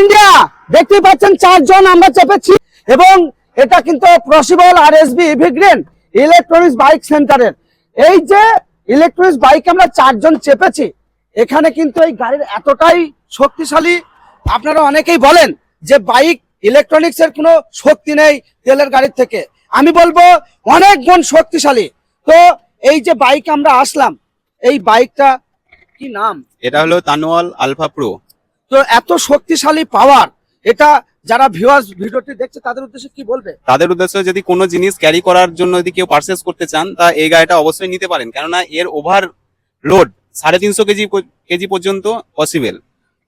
India. দেখতে পাচ্ছেন চারজন আমরা চেপেছি এবং এটা কিন্তু possible R S B EV green electronics bike সেন্টারের এই যে ইলেকট্রনিক্স বাইক আমরা চারজন চেপেছি, এখানে কিন্তু এই গাড়ির এতটাই শক্তিশালী, আপনারা অনেকেই বলেন যে বাইক ইলেকট্রনিক্স এর কোনো শক্তি নেই তেলের গাড়ির থেকে। আমি বলব অনেক গুণ শক্তিশালী। তো এই যে বাইক আমরা আসলাম, এই বাইকটা কি নাম? এটা হলো তানোয়াল আলফা প্রো। তো এত শক্তিশালী পাওয়ার এটা যারা ভিউয়ার্স ভিডিওটি দেখছে তাদের উদ্দেশ্যে কি বলবে? তাদের উদ্দেশ্যে যদি কোনো জিনিস ক্যারি করার জন্য যদি কেউ পারচেস করতে চান তা এই গাড়িটা অবশ্যই নিতে পারেন। কেননা এর ওভার লোড সাড়ে তিনশো কেজি কেজি পর্যন্ত পসিবল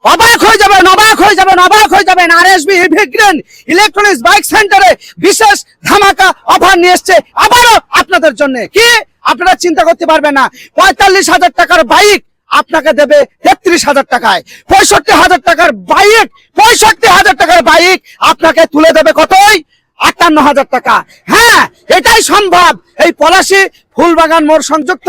অবাক হয়ে যাবেন অবাক হয়ে যাবেন অবাক হয়ে যাবেন। R S B EV green electronics bike সেন্টারে বিশেষ ধামাকা অফার নিয়ে এসছে আবারও আপনাদের জন্য। কি? আপনারা চিন্তা করতে পারবেন না। পঁয়তাল্লিশ হাজার টাকার বাইক আপনাকে দেবে তেত্রিশ হাজার টাকায়। পঁয়ষট্টি হাজার টাকার বাইক পঁয়ষট্টি হাজার টাকার বাইক আপনাকে তুলে দেবে কতই? আটান্ন হাজার টাকা। হ্যাঁ এটাই সম্ভব। এই পলাশি ফুলবাগান মোড় সংযুক্ত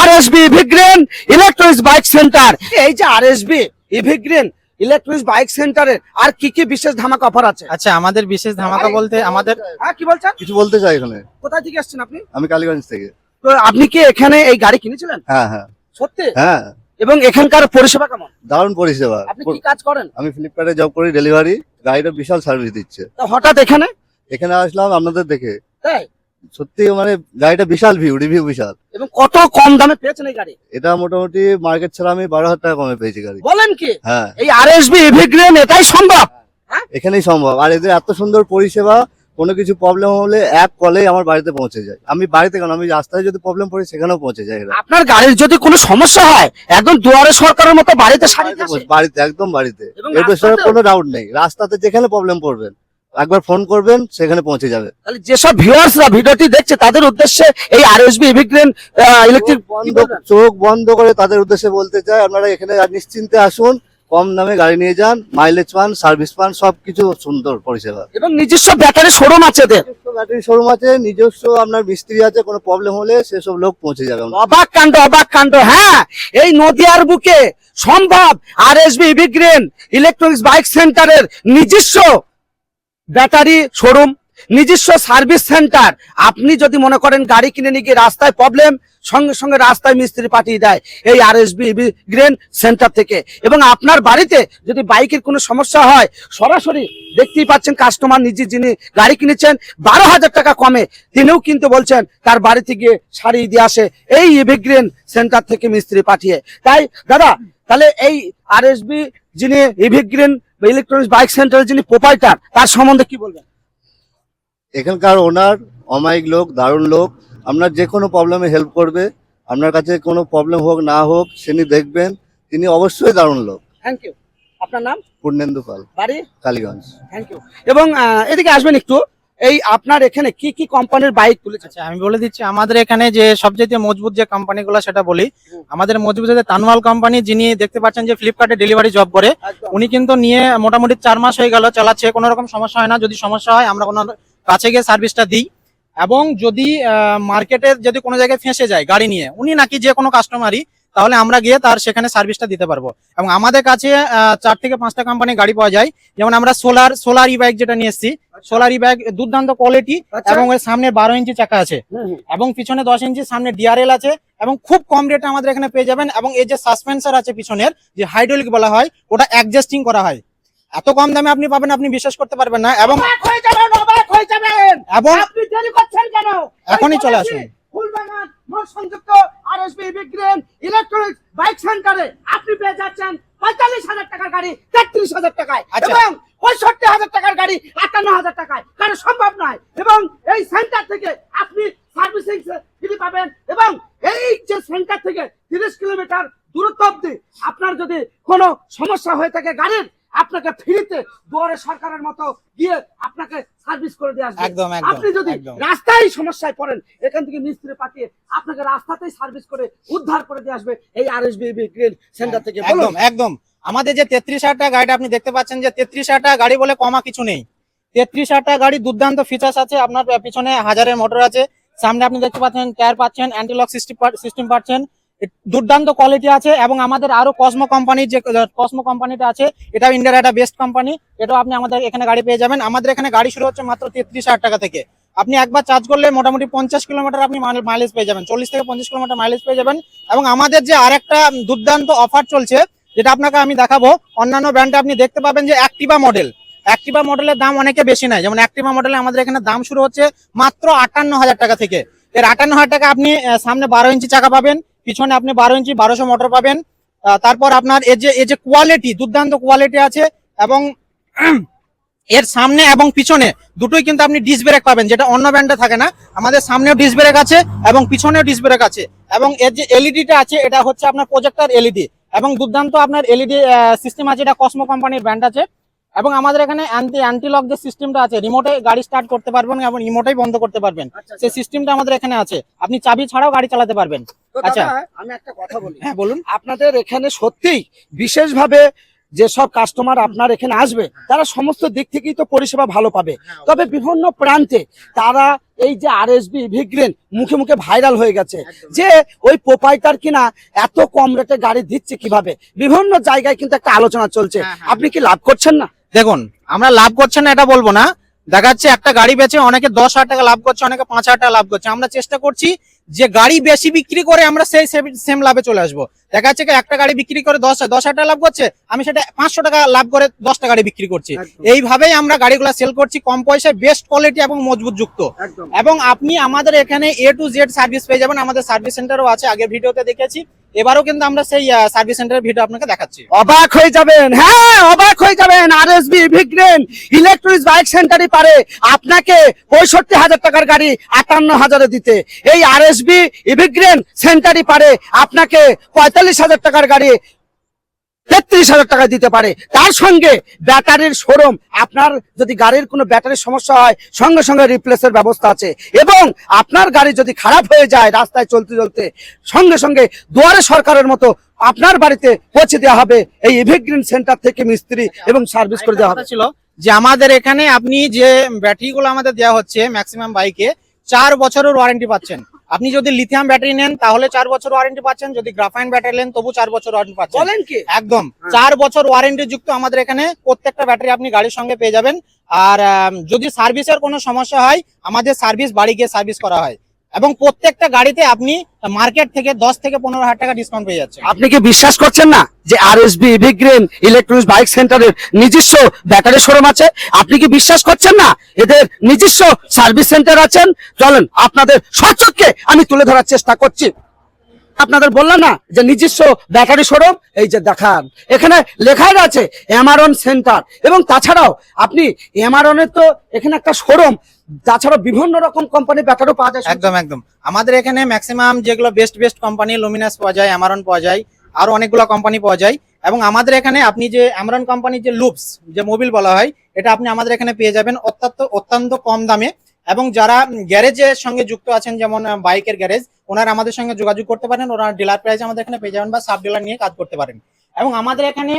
R S B EV green electronics bike centre. এই যে R S B EV green electronics bike সেন্টারের আর কি কি বিশেষ ধামাকা অফার আছে? আচ্ছা আমাদের বিশেষ ধামাকা বলতে আমাদের হ্যাঁ কি বলছেন? কিছু বলতে চাই এখানে। কোথায় থেকে আসছেন আপনি? আমি কালীগঞ্জ থেকে। তো আপনি কি এখানে এই গাড়ি কিনেছিলেন? হ্যাঁ হ্যাঁ। সত্যি? হ্যাঁ। এবং এখানকার পরিষেবা কেমন? দারুণ পরিষেবা। আপনি কি কাজ করেন? আমি ফ্লিপকার্টে জব করি ডেলিভারি গাড়িটা বিশাল সার্ভিস দিচ্ছে। তো হঠাৎ এখানে? এখানে আসলাম আপনাদের দেখে। তাই? সত্যি মানে গাড়িটা বিশাল ভিউ রিভিউ বিশাল। এবং কত কম দামে পেয়েছেন এই গাড়ি? এটা মোটামুটি মার্কেট ছাড়া আমি বারো হাজার টাকা কমে পেয়েছি গাড়ি। বলেন কি? হ্যাঁ। এই আর এস বি এটাই সম্ভব? এখানেই সম্ভব। আর এদের এত সুন্দর পরিষেবা কোনো কিছু প্রবলেম হলে এক কলে আমার বাড়িতে পৌঁছে যায়। আমি বাড়িতে কেন? আমি রাস্তায় যদি প্রবলেম পড়ি সেখানেও পৌঁছে যায় এরা। আপনার গাড়ির যদি কোনো সমস্যা হয় একদম দুয়ারে সরকারের মতো বাড়িতে বাড়িতে আসে। বাড়িতে একদম বাড়িতে। এর পেছনে কোনো ডাউট নেই। রাস্তাতে যেখানে প্রবলেম পড়বেন একবার ফোন করবেন সেখানে পৌঁছে যাবে। তাহলে যেসব ভিউয়ার্সরা ভিডিওটি দেখছে তাদের উদ্দেশ্যে এই আর এস ইভিগ্রেন ইলেকট্রিক চোখ বন্ধ চোখ বন্ধ করে তাদের উদ্দেশ্যে বলতে চাই আপনারা এখানে আর নিশ্চিন্তে আসুন। কম দামে গাড়ি নিয়ে যান মাইলেজ পান সার্ভিস পান সবকিছু সুন্দর পরিষেবা এবং নিজস্ব ব্যাটারি শোরুম আছে এদের ব্যাটারি শোরুম আছে নিজস্ব আপনার মিস্ত্রি আছে কোনো প্রবলেম হলে সেসব লোক পৌঁছে যাবে। অবাক কাণ্ড অবাক কাণ্ড হ্যাঁ এই নদিয়ার বুকে সম্ভব R S B electronics bike সেন্টারের নিজস্ব ব্যাটারি শোরুম নিজস্ব সার্ভিস সেন্টার। আপনি যদি মনে করেন গাড়ি কিনে নিয়ে গিয়ে রাস্তায় প্রবলেম সঙ্গে সঙ্গে রাস্তায় মিস্ত্রি পাঠিয়ে দেয় এই আর গ্রেন সেন্টার থেকে। এবং আপনার বাড়িতে যদি বাইকের কোনো সমস্যা হয়, সরাসরি দেখতেই পাচ্ছেন কাস্টমার নিজে যিনি গাড়ি কিনেছেন, বারো হাজার টাকা কমে। তিনিও কিন্তু বলছেন, তার বাড়িতে গিয়ে সারিয়ে দিয়ে আসে, এই ইভিগ্রেন সেন্টার থেকে মিস্ত্রি পাঠিয়ে। তাই দাদা, তাহলে এই আর এস বি যিনি ইভিগ্রেন ইলেকট্রনিক্স বাইক সেন্টারের যিনি প্রোপাইটার তার সম্বন্ধে কি বলবেন? এখানকার ওনার অমায়িক লোক দারুণ লোক আপনার যে কোনো প্রবলেমে হেল্প করবে। আপনার কাছে কোনো প্রবলেম হোক না হোক তিনি দেখবেন তিনি অবশ্যই দারুণ লোক। থ্যাংক ইউ আপনার নাম? পূর্ণেন্দু পাল। বাড়ি? কালীগঞ্জ। থ্যাংক ইউ এবং এদিকে আসবেন একটু এই আপনার এখানে কি কি কোম্পানির বাইক তুলেছে আচ্ছা আমি বলে দিচ্ছি আমাদের এখানে যে সবচেয়ে মজবুত যে কোম্পানিগুলো সেটা বলি। আমাদের মজবুত যে তানওয়াল কোম্পানি যিনি দেখতে পাচ্ছেন যে ফ্লিপকার্টে ডেলিভারি জব করে উনি কিন্তু নিয়ে মোটামুটি চার মাস হয়ে গেল চালাচ্ছে কোনো রকম সমস্যা হয় না। যদি সমস্যা হয় আমরা কোনো কাছে গিয়ে সার্ভিসটা দিই। এবং যদি মার্কেটে যদি কোনো জায়গায় ফেঁসে যায় গাড়ি নিয়ে উনি নাকি যে কোনো কাস্টমারই তাহলে আমরা গিয়ে তার সেখানে সার্ভিসটা দিতে পারব। এবং আমাদের কাছে আহ, চার থেকে পাঁচটা কোম্পানি গাড়ি পাওয়া যায়। যেমন আমরা সোলার সোলার ই বাইক যেটা নিয়ে এসেছি সোলার ই বাইক দুর্দান্ত কোয়ালিটি আচ্ছা। এবং এর সামনে বারো ইঞ্চি চাকা আছে। এবং পিছনে দশ ইঞ্চি সামনে ডিআরএল আছে। এবং খুব কম রেটে আমাদের এখানে পেয়ে যাবেন। এবং এই যে সাসপেন্সার আছে পিছনের যে হাইড্রোলিক বলা হয় ওটা অ্যাডজাস্টিং করা হয়। এত কম দামে আপনি পাবেন আপনি বিশ্বাস করতে পারবেন না। এবং অবাক যাবেন অবাক যাবেন এবং আপনি দেরি করছেন কেন এখনই চলে আসুন। ফুলবাগান মোড় সংযুক্ত আরএসবি বিগ্রেন ইলেকট্রনিক্স বাইক সেন্টারে আপনি পেয়ে যাচ্ছেন পঁয়তাল্লিশ হাজার টাকার গাড়ি তেত্রিশ হাজার টাকায় আচ্ছা। এবং পঁয়ষট্টি হাজার টাকার গাড়ি আটান্ন হাজার টাকায় কারণ সম্ভব নয় এবং এই সেন্টার থেকে আপনি সার্ভিসিং ফ্রি পাবেন এবং এই যে সেন্টার থেকে তিরিশ কিলোমিটার দূরত্ব অব্দি আপনার যদি কোনো সমস্যা হয়ে থাকে গাড়ির আপনাকে ফ্রিতে দুয়ারে সরকারের মতো গিয়ে আপনাকে সার্ভিস করে দিয়ে আসবে। একদম, আপনি যদি রাস্তায় সমস্যায় পড়েন এখান থেকে মিস্ত্রি পাঠিয়ে আপনাকে রাস্তাতেই সার্ভিস করে উদ্ধার করে দিয়ে আসবে এই আর এস সেন্টার থেকে। একদম একদম। আমাদের যে তেত্রিশ হাজার টাকা গাড়িটা আপনি দেখতে পাচ্ছেন যে তেত্রিশ হাজার টাকা গাড়ি বলে কমা কিছু নেই। তেত্রিশ হাজার টাকা গাড়ি দুর্দান্ত ফিচার্স আছে আপনার পিছনে হাজারের মোটর আছে। সামনে আপনি দেখতে পাচ্ছেন টায়ার পাচ্ছেন অ্যান্টিলক সিস্টেম পাচ্ছেন। দুর্দান্ত কোয়ালিটি আছে এবং আমাদের আরও কসমো কোম্পানির যে কসমো কোম্পানিটা আছে, এটাও ইন্ডিয়ার একটা বেস্ট কোম্পানি এটাও আপনি আমাদের এখানে গাড়ি পেয়ে যাবেন। আমাদের এখানে গাড়ি শুরু হচ্ছে মাত্র তেত্রিশ হাজার টাকা থেকে। আপনি একবার চার্জ করলে মোটামুটি পঞ্চাশ কিলোমিটার আপনি মাইলেজ পেয়ে যাবেন। চল্লিশ থেকে পঞ্চাশ কিলোমিটার মাইলেজ পেয়ে যাবেন। এবং আমাদের যে আরেকটা দুর্দান্ত অফার চলছে, যেটা আপনাকে আমি দেখাবো, অন্যান্য ব্র্যান্ডে আপনি দেখতে পাবেন যে অ্যাক্টিভা মডেল অ্যাক্টিভা মডেলের দাম অনেকে বেশি নাই যেমন অ্যাক্টিভা মডেলে আমাদের এখানে দাম শুরু হচ্ছে মাত্র আটান্ন হাজার টাকা থেকে। এর আটান্ন হাজার টাকা আপনি সামনে বারো ইঞ্চি চাকা পাবেন, পিছনে আপনি বারো ইঞ্চি বারোশো মোটর পাবেন। তারপর আপনার এর যে, এই যে কোয়ালিটি দুর্দান্ত কোয়ালিটি আছে এবং এর সামনে এবং পিছনে দুটোই কিন্তু আপনি ডিস ব্রেক পাবেন, যেটা অন্য ব্র্যান্ডে থাকে না। আমাদের সামনেও ডিস ব্রেক আছে এবং পিছনেও ডিস ব্রেক আছে এবং এর যে এলইডিটা আছে, এটা হচ্ছে আপনার প্রজেক্টর এলইডি এবং দুর্দান্ত আপনার এলইডি সিস্টেম আছে, এটা কসমো কোম্পানির ব্র্যান্ড আছে। এবং আমাদের এখানে অ্যান্টি অ্যান্টি লক যে সিস্টেমটা আছে রিমোটে গাড়ি স্টার্ট করতে পারবেন এবং রিমোটেই বন্ধ করতে পারবেন। সেই সিস্টেমটা আমাদের এখানে আছে। আপনি চাবি ছাড়াও গাড়ি চালাতে পারবেন। আচ্ছা। আমি একটা কথা বলি। হ্যাঁ বলুন। আপনাদের এখানে সত্যিই বিশেষভাবে যেসব কাস্টমার আপনার এখানে আসবে তারা সমস্ত দিক থেকেই তো পরিষেবা ভালো পাবে। তবে বিভিন্ন প্রান্তে তারা এই যে আর এস বি ভিগ্রেন মুখে মুখে ভাইরাল হয়ে গেছে। যে ওই পোপাইটার কিনা এত কম রেটে গাড়ি দিচ্ছে কীভাবে? বিভিন্ন জায়গায় কিন্তু একটা আলোচনা চলছে। হ্যাঁ, হ্যাঁ। আপনি কি লাভ করছেন না? দেখুন আমরা লাভ করছে না এটা বলব না। দেখা যাচ্ছে একটা গাড়ি বেচে অনেকে দশ হাজার টাকা লাভ করছে অনেকে পাঁচ হাজার টাকা লাভ করছে। আমরা চেষ্টা করছি যে গাড়ি বেশি বিক্রি করে আমরা সেই সেম লাভে চলে আসব। দেখা যাচ্ছে কি একটা গাড়ি বিক্রি করে দশ দশ হাজার টাকা লাভ করছে আমি সেটা পাঁচশো টাকা লাভ করে দশটা গাড়ি বিক্রি করছি। এইভাবেই আমরা গাড়িগুলো সেল করছি কম পয়সায় বেস্ট কোয়ালিটি এবং মজবুত যুক্ত। এবং আপনি আমাদের এখানে এ টু জেড সার্ভিস পেয়ে যাবেন। আমাদের সার্ভিস সেন্টারও আছে আগের ভিডিওতে দেখেছি। এবারও কিন্তু আমরা সেই সার্ভিস সেন্টারের ভিডিও আপনাকে দেখাচ্ছি। অবাক হয়ে যাবেন হ্যাঁ অবাক হয়ে যাবেন। R S EV green electric bike সেন্টারই পারে। আপনাকে পঁয়ষট্টি হাজার টাকার গাড়ি আটান্ন হাজারে দিতে। এই আর এস বি ইভিগ্রেন সেন্টারই পারে। আপনাকে পঁয়তাল্লিশ হাজার টাকার গাড়ি তেত্রিশ হাজার টাকা দিতে পারে। তার সঙ্গে ব্যাটারির শোরুম আপনার যদি গাড়ির কোনো ব্যাটারির সমস্যা হয়, সঙ্গে সঙ্গে রিপ্লেসের ব্যবস্থা আছে। এবং আপনার গাড়ি যদি খারাপ হয়ে যায় রাস্তায় চলতে চলতে, সঙ্গে সঙ্গে দুয়ারে সরকারের মতো আপনার বাড়িতে পৌঁছে দেওয়া হবে। এই ইভিগ্রিন সেন্টার থেকে মিস্ত্রি এবং সার্ভিস করে দেওয়া হবে। ছিল যে আমাদের এখানে আপনি যে ব্যাটারি গুলো আমাদের দেওয়া হচ্ছে ম্যাক্সিমাম বাইকে চার বছরের ওয়ারেন্টি পাচ্ছেন। আপনি যদি লিথিয়াম ব্যাটারি নেন তাহলে চার বছর ওয়ারেন্টি পাচ্ছেন। যদি গ্রাফাইন ব্যাটারি নেন তবু চার বছর ওয়ারেন্টি পাচ্ছেন। বলেন কি? একদম। হ্যাঁ। চার বছর ওয়ারেন্টি যুক্ত আমাদের এখানে প্রত্যেকটা ব্যাটারি আপনি গাড়ির সঙ্গে পেয়ে যাবেন। আর যদি সার্ভিসের কোনো সমস্যা হয় আমাদের সার্ভিস বাড়ি গিয়ে সার্ভিস করা হয়। এবং প্রত্যেকটা গাড়িতে আপনি মার্কেট থেকে দশ থেকে পনেরো হাজার টাকা ডিসকাউন্ট পেয়ে যাচ্ছেন। আপনি কি বিশ্বাস করছেন না যে R S B EV green electronics bike সেন্টারের নিজস্ব ব্যাটারি শোরুম আছে? আপনি কি বিশ্বাস করছেন না? এদের নিজস্ব সার্ভিস সেন্টার আছেন? চলেন, আপনাদের সচক্ষে আমি তুলে ধরার চেষ্টা করছি। আপনাদের বললাম না যে নিজস্ব ব্যাটারি শোরুম এই যে দেখান, এখানে লেখাই আছে এমারন সেন্টার এবং তাছাড়াও আপনি এমারনের তো এখানে একটা শোরুম তাছাড়াও বিভিন্ন রকম কোম্পানির ব্যাটারিও পাওয়া যায় একদম একদম। আমাদের এখানে ম্যাক্সিমাম যেগুলো বেস্ট বেস্ট কোম্পানি লুমিনাস পাওয়া যায় অ্যামারন পাওয়া যায়, আরও অনেকগুলো কোম্পানি পাওয়া যায়। এবং আমাদের এখানে আপনি যে অ্যামারন কোম্পানির যে লুপস যে মোবিল বলা হয়, এটা আপনি আমাদের এখানে পেয়ে যাবেন অত্যন্ত অত্যন্ত কম দামে। এবং যারা গ্যারেজের সঙ্গে যুক্ত আছেন, যেমন বাইকের গ্যারেজ ওনারা আমাদের সঙ্গে যোগাযোগ করতে পারেন, ওনারা ডিলার প্রাইস আমাদের এখানে পেয়ে যাবেন বা সাব ডিলার নিয়ে কাজ করতে পারেন। এবং আমাদের এখানে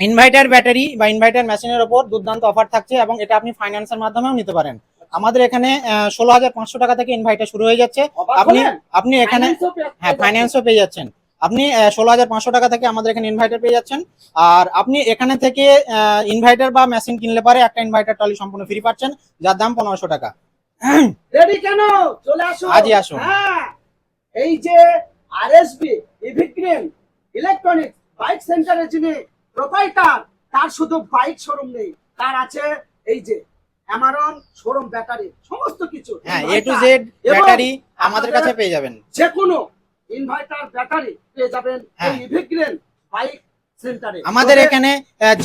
ইনভার্টার ব্যাটারি বা ইনভার্টার মেশিনের ওপর দুর্দান্ত অফার থাকছে এবং এটা আপনি ফাইন্যান্সের মাধ্যমেও নিতে পারেন। আমাদের এখানে ষোলো হাজার পাঁচশো টাকা থেকে ইনভার্টার শুরু হয়ে যাচ্ছে। আপনি আপনি এখানে হ্যাঁ ফাইন্যান্সও পেয়ে যাচ্ছেন। আপনি ষোলো হাজার পাঁচশো টাকা থেকে আমাদের এখানে ইনভার্টার পেয়ে যাচ্ছেন। আর আপনি এখানে থেকে ইনভার্টার বা মেশিন কিনলে পারে একটা ইনভার্টার টলি সম্পূর্ণ ফ্রি পাচ্ছেন যার দাম পনেরোশো টাকা। রেডি কেন? চলে আসো। আজই আসুন। হ্যাঁ এই যে আরএসবি ইলেকট্রনিক্স বাইক সেন্টারের যিনি প্রোপাইটার তার শুধু বাইক শোরুম নেই তার আছে এই যে অ্যামারন শোরুম ব্যাটারি সমস্ত কিছু হ্যাঁ এ টু জেড ব্যাটারি আমাদের কাছে পেয়ে যাবেন যে কোনো ইনভার্টার ব্যাটারি পেয়ে যাবেন। এই ইভিগ্রেন বাইক সেন্টারে আমাদের এখানে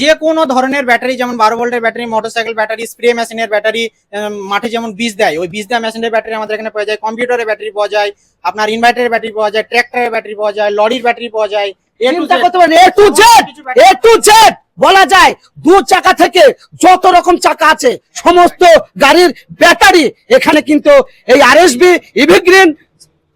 যে কোনো ধরনের ব্যাটারি যেমন বারো ভোল্টের ব্যাটারি মোটরসাইকেল ব্যাটারি স্প্রে মেশিনের ব্যাটারি মাঠে যেমন বীজ দেয় ওই বীজ দেওয়া মেশিনের ব্যাটারি আমাদের এখানে পাওয়া যায় কম্পিউটারের ব্যাটারি পাওয়া যায় আপনার ইনভার্টারের ব্যাটারি পাওয়া যায় ট্র্যাক্টরের ব্যাটারি পাওয়া যায় লরির ব্যাটারি পাওয়া যায় চিন্তা করতে পারেন A to Z A to Z বলা যায় দু চাকা থেকে যত রকম চাকা আছে সমস্ত গাড়ির ব্যাটারি এখানে কিন্তু এই আরএসবি ইভিগ্রিন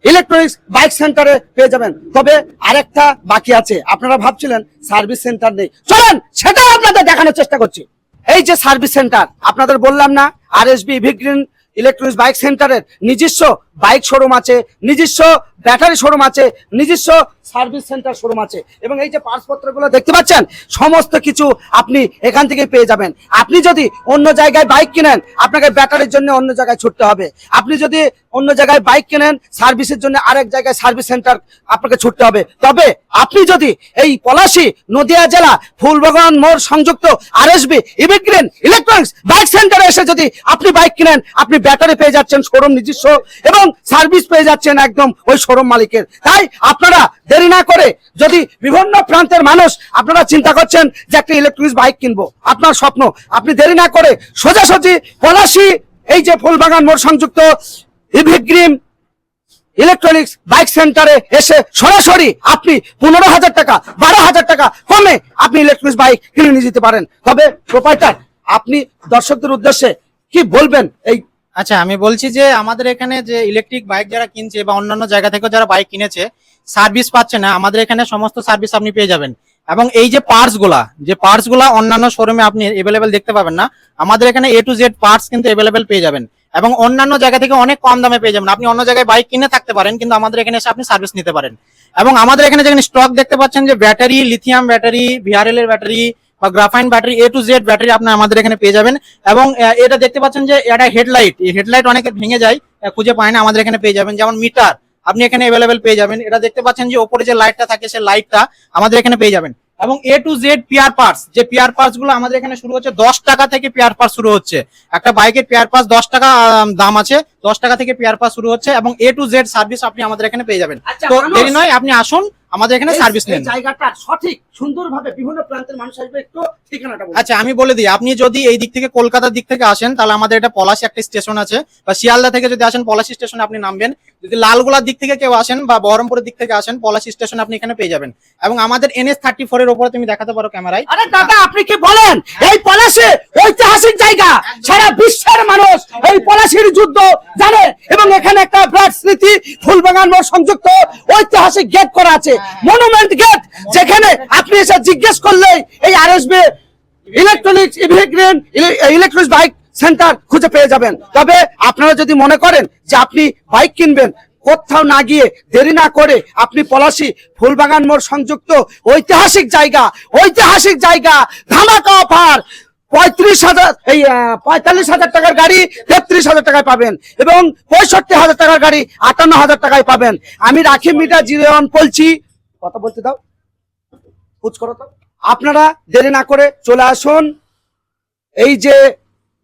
ইলেকট্রনিক্স বাইক সেন্টারে পেয়ে যাবেন। তবে আরেকটা বাকি আছে আপনারা ভাবছিলেন সার্ভিস সেন্টার নেই। চলেন সেটাও আপনাদের দেখানোর চেষ্টা করছি। এই যে সার্ভিস সেন্টার আপনাদের বললাম না আরএসবি ইভিগ্রিন ইলেকট্রনিক্স বাইক সেন্টারের নিজস্ব বাইক শোরুম আছে নিজস্ব ব্যাটারি শোরুম আছে নিজস্ব সার্ভিস সেন্টার শোরুম আছে। এবং এই যে পাসপত্রগুলো দেখতে পাচ্ছেন, সমস্ত কিছু আপনি এখান থেকে পেয়ে যাবেন। আপনি যদি অন্য জায়গায় বাইক কিনেন, আপনাকে ব্যাটারির জন্য অন্য জায়গায় ছুটতে হবে। আপনি যদি অন্য জায়গায় বাইক কিনেন, সার্ভিসের জন্য আরেক জায়গায় সার্ভিস সেন্টার আপনাকে ছুটতে হবে। তবে আপনি যদি এই পলাশি নদিয়া জেলা ফুলবাগান মোড় সংযুক্ত আরএসবি, ইভিগ্রিন ইলেকট্রনিক্স বাইক সেন্টারে এসে যদি আপনি বাইক কিনেন, আপনি ব্যাটারি পেয়ে যাচ্ছেন শোরুম নিজস্ব এবং সার্ভিস পেয়ে যাচ্ছেন একদম ওই শোরুম মালিকের। তাই আপনারা দেরি না করে যদি বিভিন্ন প্রান্তের মানুষ আপনারা চিন্তা করছেন যে একটা ইলেকট্রনিক্স বাইক কিনবো, আপনার স্বপ্ন, আপনি দেরি না করে সোজাসুজি পলাশি, এই যে ফুলবাগান মোড় সংযুক্ত ইভিগ্রিন ইলেকট্রনিক্স বাইক সেন্টারে এসে সরাসরি আপনি পনেরো হাজার টাকা, বারো হাজার টাকা কমে আপনি ইলেকট্রনিক্স বাইক কিনে নিয়ে যেতে পারেন। তবে প্রোপাইটার আপনি দর্শকদের উদ্দেশ্যে কি বলবেন এই আচ্ছা আমি বলছি যে আমাদের এখানে যে ইলেকট্রিক বাইক যারা কিনছে বা অন্যান্য জায়গা থেকে যারা বাইক কিনেছে সার্ভিস পাচ্ছে না। আমাদের এখানে সমস্ত সার্ভিস আপনি পেয়ে যাবেন। এবং এই যে পার্টসগুলা, যে পার্টসগুলা অন্যান্য শোরুমে আপনি এভেলেবেল দেখতে পাবেন না, আমাদের এখানে এ টু জেড পার্টস কিন্তু এভেলেবেল পেয়ে যাবেন। এবং অন্যান্য জায়গা থেকে অনেক কম দামে পেয়ে যাবেন। আপনি অন্য জায়গায় বাইক কিনে থাকতে পারেন, কিন্তু আমাদের এখানে এসে আপনি সার্ভিস নিতে পারেন। এবং আমাদের এখানে যেখানে স্টক দেখতে পাচ্ছেন যে ব্যাটারি লিথিয়াম ব্যাটারি ভিআরএল এর ব্যাটারি বা graphene battery A to Z battery আপনি আমাদের এখানে পেয়ে যাবেন। এবং এটা দেখতে পাচ্ছেন যে এটা হেডলাইট এই হেডলাইট অনেকে ভেঙে যায় খুঁজে পায় না, আমাদের এখানে পেয়ে যাবেন। যেমন মিটার আপনি এখানে অ্যাভেলেবেল পেয়ে যাবেন। এটা দেখতে পাচ্ছেন যে ওপরে যে লাইটটা থাকে, সেই লাইটটা আমাদের এখানে পেয়ে যাবেন। এবং A to Z spare parts যে পিয়ার পার্টসগুলো আমাদের এখানে শুরু হচ্ছে, দশ টাকা থেকে পিয়ার পার্টস শুরু হচ্ছে। একটা বাইকের পিয়ার পার্টস দশ টাকা দাম আছে। দশ টাকা থেকে পিয়ার পার্টস শুরু হচ্ছে এবং এ টু জেড সার্ভিস আপনি আমাদের এখানে পেয়ে যাবেন। আচ্ছা, তো দেরি নয় আপনি আসুন আমাদের এখানে সার্ভিস নেন। জায়গাটা সঠিক সুন্দরভাবে বিভিন্ন প্রান্তের মানুষ আসবে একটু ঠিকানাটা আচ্ছা আমি বলে দিই আপনি যদি এই দিক থেকে কলকাতার দিক থেকে আসেন তাহলে আমাদের এটা পলাশি একটা স্টেশন আছে। বা শিয়ালদা থেকে যদি আসেন পলাশি স্টেশনে আপনি নামবেন। যদি লালগোলার দিক থেকে কেউ আসেন বা বহরমপুরের দিক থেকে আসেন পলাশি স্টেশন আপনি এখানে পেয়ে যাবেন। এবং আমাদের এনএস থার্টি ফোর এর উপরে তুমি দেখাতে পারো ক্যামেরায়। আরে দাদা আপনি কি বলেন? এই পলাশে ঐতিহাসিক জায়গা সারা বিশ্বের মানুষ এই পলাশির যুদ্ধ জানে এবং এখানে একটা বিরাট স্মৃতি ফুলবাগান মোড় সংযুক্ত ঐতিহাসিক গেট করা আছে। মনুমেন্ট গেট যেখানে আপনি এসে জিজ্ঞেস করলে এই RSB electronics EV green electronics bike centre খুঁজে পেয়ে যাবেন। তবে আপনারা যদি মনে করেন যে আপনি বাইক কিনবেন কোথাও না গিয়ে দেরি না করে আপনি পলাশি ফুলবাগান মোড় সংযুক্ত ঐতিহাসিক জায়গা ঐতিহাসিক জায়গা ধামাকা অফার পঁয়ত্রিশ হাজার, এই পঁয়তাল্লিশ হাজার টাকার গাড়ি তেত্রিশ হাজার টাকায় পাবেন এবং পঁয়ষট্টি হাজার টাকার গাড়ি আটান্ন হাজার টাকায় পাবেন। আমি রাখি মিটা জিরো ওয়ান বলছি, কথা বলতে দাও পুচ করো তো। আপনারা দেরি না করে চলে আসুন। এই যে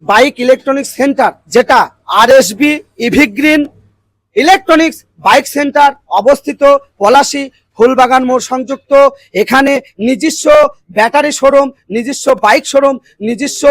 বাইক ইলেকট্রনিক্স সেন্টার, যেটা RSB EV green electronics bike centre অবস্থিত পলাশি ফুলবাগান মোড় সংযুক্ত। এখানে নিজস্ব ব্যাটারি শোরুম, নিজস্ব বাইক শোরুম, নিজস্ব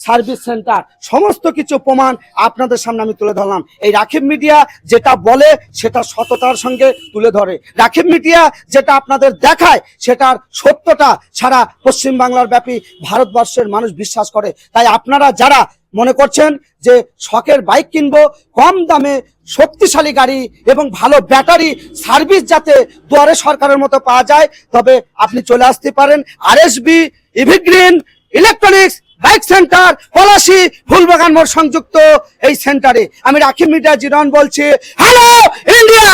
সার্ভিস সেন্টার, সমস্ত কিছু প্রমাণ আপনাদের সামনে আমি তুলে ধরলাম। এই রাখিব মিডিয়া যেটা বলে, সেটা সততার সঙ্গে তুলে ধরে। রাখিব মিডিয়া যেটা আপনাদের দেখায়, সেটার সত্যটা সারা পশ্চিম বাংলার ব্যাপী ভারতবর্ষের মানুষ বিশ্বাস করে। তাই আপনারা যারা মনে করছেন যে শখের বাইক কিনবো, কম দামে শক্তিশালী গাড়ি এবং ভালো ব্যাটারি, সার্ভিস যাতে দুয়ারে সরকারের মতো পাওয়া যায়, তবে আপনি চলে আসতে পারেন আর RSB, EV green, electronics, bike centre, Palashi, Phulbagan মোড় সংযুক্ত এই সেন্টারে। আমি রাখি মিডিয়া জিরন বলছি, হ্যালো, ইন্ডিয়া!